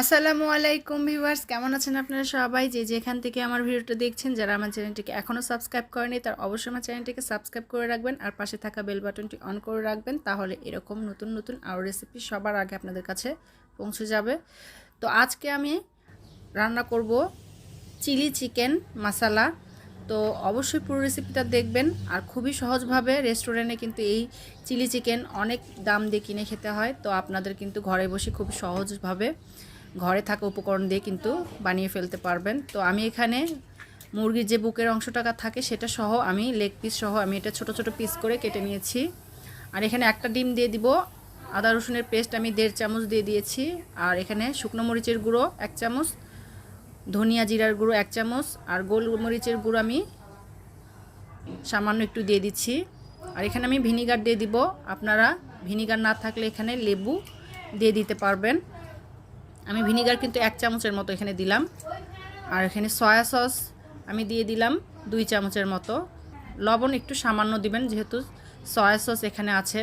আসসালামু আলাইকুম ভিউয়ার্স, কেমন আছেন আপনারা সবাই? যে যেখান থেকে আমার ভিডিওটা দেখছেন, যারা আমার চ্যানেলটিকে এখনও সাবস্ক্রাইব করেনি তার অবশ্যই আমার চ্যানেলটিকে সাবস্ক্রাইব করে রাখবেন আর পাশে থাকা বেল বাটনটি অন করে রাখবেন, তাহলে এরকম নতুন নতুন আরও রেসিপি সবার আগে আপনাদের কাছে পৌঁছে যাবে। তো আজকে আমি রান্না করব চিলি চিকেন মশালা তো অবশ্যই পুরো রেসিপিটা দেখবেন আর খুবই সহজভাবে রেস্টুরেন্টে কিন্তু এই চিলি চিকেন অনেক দাম দিয়ে কিনে খেতে হয়। তো আপনাদের কিন্তু ঘরে বসে খুব সহজভাবে ঘরে থাকা উপকরণ দিয়ে কিন্তু বানিয়ে ফেলতে পারবেন। তো আমি এখানে মুরগির যে বুকের অংশটা থাকে সেটা সহ আমি লেগ পিস সহ আমি এটা ছোট ছোট পিস করে কেটে নিয়েছি। আর এখানে একটা ডিম দিয়ে দিব। আদা রসুনের পেস্ট আমি দেড় চামচ দিয়ে দিয়েছি। আর এখানে শুকনো মরিচের গুঁড়ো এক চামচ, ধনিয়া জিরার গুঁড়ো এক চামচ, আর গোল মরিচের গুঁড়ো আমি সামান্য একটু দিয়ে দিচ্ছি। আর এখানে আমি ভিনিগার দিয়ে দিব। আপনারা ভিনিগার না থাকলে এখানে লেবু দিয়ে দিতে পারবেন। আমি ভিনিগার কিন্তু এক চামচের মতো এখানে দিলাম। আর এখানে সয়া সস আমি দিয়ে দিলাম দুই চামচের মতো। লবণ একটু সামান্য দিবেন যেহেতু সয়া সস এখানে আছে।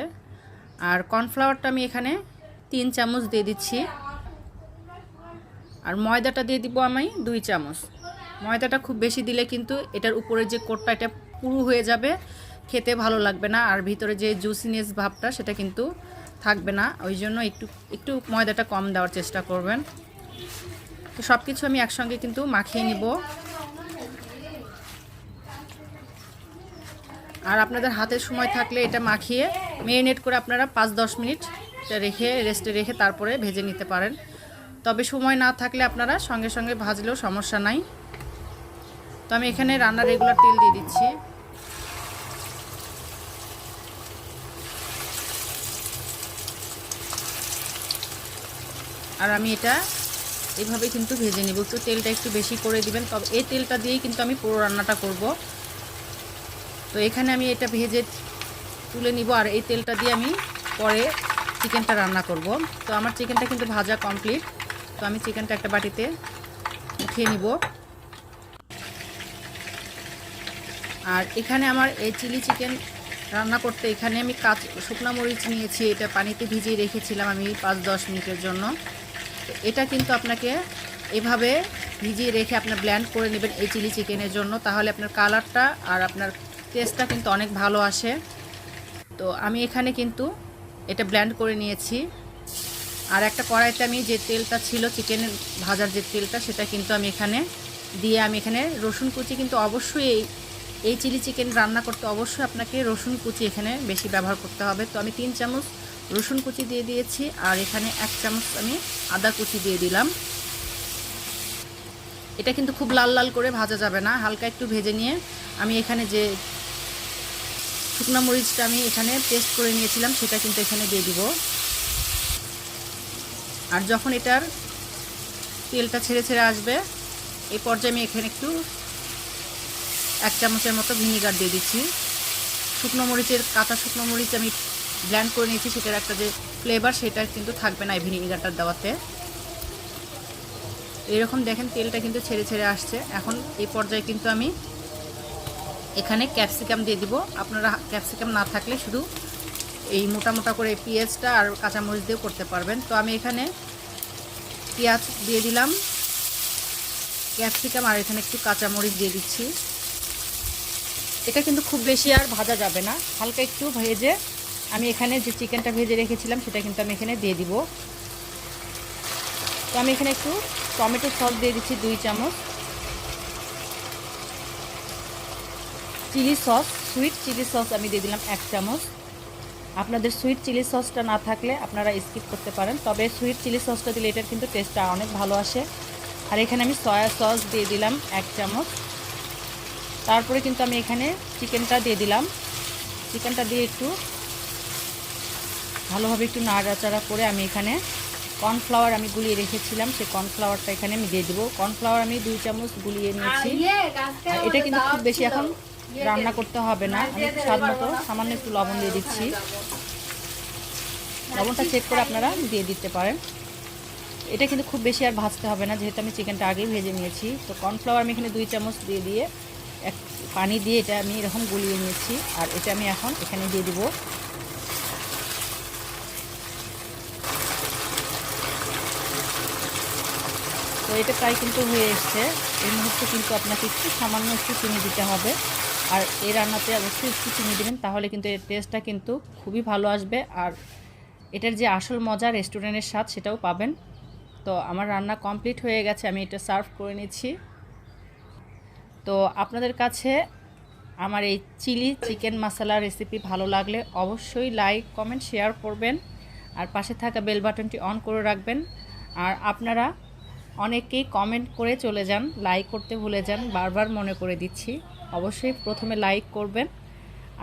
আর কর্নফ্লাওয়ারটা আমি এখানে তিন চামচ দিয়ে দিচ্ছি। আর ময়দাটা দিয়ে দিব আমি দুই চামচ। ময়দাটা খুব বেশি দিলে কিন্তু এটার উপরে যে কোটটা, এটা পুরু হয়ে যাবে, খেতে ভালো লাগবে না। আর ভিতরে যে জুসিনেস ভাবটা, সেটা কিন্তু থাকবে না, ওই জন্য একটু একটু ময়দাটা কম দেওয়ার চেষ্টা করবেন। তো সব কিছু আমি একসঙ্গে কিন্তু মাখিয়ে নিব। আর আপনাদের হাতের সময় থাকলে এটা মাখিয়ে মেরিনেট করে আপনারা পাঁচ দশ মিনিট এটা রেখে, রেস্টে রেখে তারপরে ভেজে নিতে পারেন। তবে সময় না থাকলে আপনারা সঙ্গে সঙ্গে ভাজলেও সমস্যা নাই। তো আমি এখানে রান্নার রেগুলার তেল দিয়ে দিচ্ছি। আর আমি এটা এভাবে কিন্তু ভেজে নিব। একটু তেলটা একটু বেশি করে দিবেন। তবে এই তেলটা দিয়েই কিন্তু আমি পুরো রান্নাটা করব। তো এখানে আমি এটা ভেজে তুলে নিব আর এই তেলটা দিয়ে আমি পরে চিকেনটা রান্না করব। তো আমার চিকেনটা কিন্তু ভাজা কমপ্লিট। তো আমি চিকেনটা একটা বাটিতে উঠিয়ে নিব। আর এখানে আমার এই চিলি চিকেন রান্না করতে এখানে আমি কাঁচ শুকনো মরিচ নিয়েছি। এটা পানিতে ভিজিয়ে রেখেছিলাম আমি পাঁচ দশ মিনিটের জন্য। এটা কিন্তু আপনাকে এভাবে ভিজিয়ে রেখে আপনার ব্ল্যান্ড করে নেবেন এই চিলি চিকেনের জন্য। তাহলে আপনার কালারটা আর আপনার টেস্টটা কিন্তু অনেক ভালো আসে। তো আমি এখানে কিন্তু এটা ব্ল্যান্ড করে নিয়েছি। আর একটা কড়াইতে আমি যে তেলটা ছিল চিকেনের ভাজার যে তেলটা, সেটা কিন্তু আমি এখানে দিয়ে আমি এখানে রসুন কুচি কিন্তু অবশ্যই এই এই চিলি চিকেন রান্না করতে অবশ্যই আপনাকে রসুন কুচি এখানে বেশি ব্যবহার করতে হবে। তো আমি তিন চামচ রসুন কুচি দিয়ে দিয়েছি, আর এখানে এক চামচ আমি আদা কুচি দিয়ে দিলাম। এটা কিন্তু খুব লাল লাল করে ভাজা যাবে না, হালকা একটু ভেজে নিয়ে আমি এখানে যে শুকনো মরিচটা আমি এখানে পেস্ট করে নিয়েছিলাম, সেটা কিন্তু এখানে দিয়ে দিব। আর যখন এটার তেলটা ছেড়ে ছেড়ে আসবে এই পর্যায়ে আমি এখানে একটু এক চামচের মতো ভিনিগার দিয়ে দিচ্ছি। শুকনো মরিচের, কাঁচা শুকনো মরিচ আমি ব্ল্যান্ড করে নিয়েছি, সেটার একটা যে ফ্লেভার সেটা কিন্তু থাকবে না এই ভিনিগারটার দেওয়াতে। এরকম দেখেন, তেলটা কিন্তু ছেড়ে ছেড়ে আসছে। এখন এই পর্যায়ে কিন্তু আমি এখানে ক্যাপসিকাম দিয়ে দিব। আপনারা ক্যাপসিকাম না থাকলে শুধু এই মোটা মোটা করে পেঁয়াজটা আর কাঁচামরিচ দিয়েও করতে পারবেন। তো আমি এখানে পেঁয়াজ দিয়ে দিলাম। ক্যাপসিকাম আর এখানে একটু কাঁচামরিচ দিয়ে দিচ্ছি। এটা কিন্তু খুব বেশি আর ভাজা যাবে না। হালকা একটু ভেজে আমি এখানে যে চিকেনটা ভেজে রেখেছিলাম, সেটা কিন্তু আমি এখানে দিয়ে দিব। তো আমি এখানে একটু টমেটো সস দিয়ে দিচ্ছি দুই চামচ। Chilli sauce, sweet chilli sauce আমি দিয়ে দিলাম এক চামচ। আপনাদের সুইট চিলি সসটা না থাকলে আপনারা স্কিপ করতে পারেন, তবে সুইট চিলি সসটা দিলে এটার কিন্তু টেস্টটা অনেক ভালো আসে। আর এখানে আমি সয়া সস দিয়ে দিলাম এক চামচ। তারপরে কিন্তু আমি এখানে চিকেনটা দিয়ে দিলাম। চিকেনটা দিয়ে একটু ভালোভাবে একটু নাড়াচাড়া করে আমি এখানে কর্নফ্লাওয়ার আমি গুলিয়ে রেখেছিলাম। সেই কর্নফ্লাওয়ারটা এখানে আমি দিয়ে দেবো। কর্নফ্লাওয়ার আমি দুই চামচ গুলিয়ে নিয়েছি। আর এটা কিন্তু খুব বেশি এখন রান্না করতে হবে না। আমি স্বাদ মতো সামান্য একটু লবণ দিয়ে দিচ্ছি। লবণটা চেক করে আপনারা দিয়ে দিতে পারেন। এটা কিন্তু খুব বেশি আর ভাজতে হবে না যেহেতু আমি চিকেনটা আগেই ভেজে নিয়েছি। তো কর্নফ্লাওয়ার আমি এখানে দুই চামচ দিয়ে দিয়ে এক পানি দিয়ে এটা আমি এরকম গুলিয়ে নিয়েছি। আর এটা আমি এখন এখানে দিয়ে দিব। এটা প্রায় কিন্তু হয়ে এসছে। এই মুহূর্তে কিন্তু আপনাকে একটু সামান্য একটু চিনি দিতে হবে। আর এই রান্নাতে অবশ্যই একটু চিনি দেবেন, তাহলে কিন্তু এর টেস্টটা কিন্তু খুবই ভালো আসবে। আর এটার যে আসল মজা রেস্টুরেন্টের স্বাদ, সেটাও পাবেন। তো আমার রান্না কমপ্লিট হয়ে গেছে, আমি এটা সার্ভ করে নিচ্ছি। তো আপনাদের কাছে আমার এই চিলি চিকেন মশলা রেসিপি ভালো লাগলে অবশ্যই লাইক কমেন্ট শেয়ার করবেন। আর পাশে থাকা বেল বাটনটি অন করে রাখবেন। আর আপনারা অনেকেই কমেন্ট করে চলে যান লাইক করতে ভুলে যান, বারবার মনে করে দিচ্ছি। অবশ্যই প্রথমে লাইক করবেন,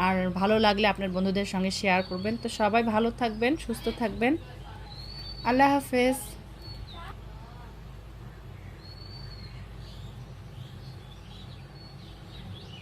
আর ভালো লাগলে আপনার বন্ধুদের সঙ্গে শেয়ার করবেন। তো সবাই ভালো থাকবেন, সুস্থ থাকবেন। আল্লাহ হাফেজ।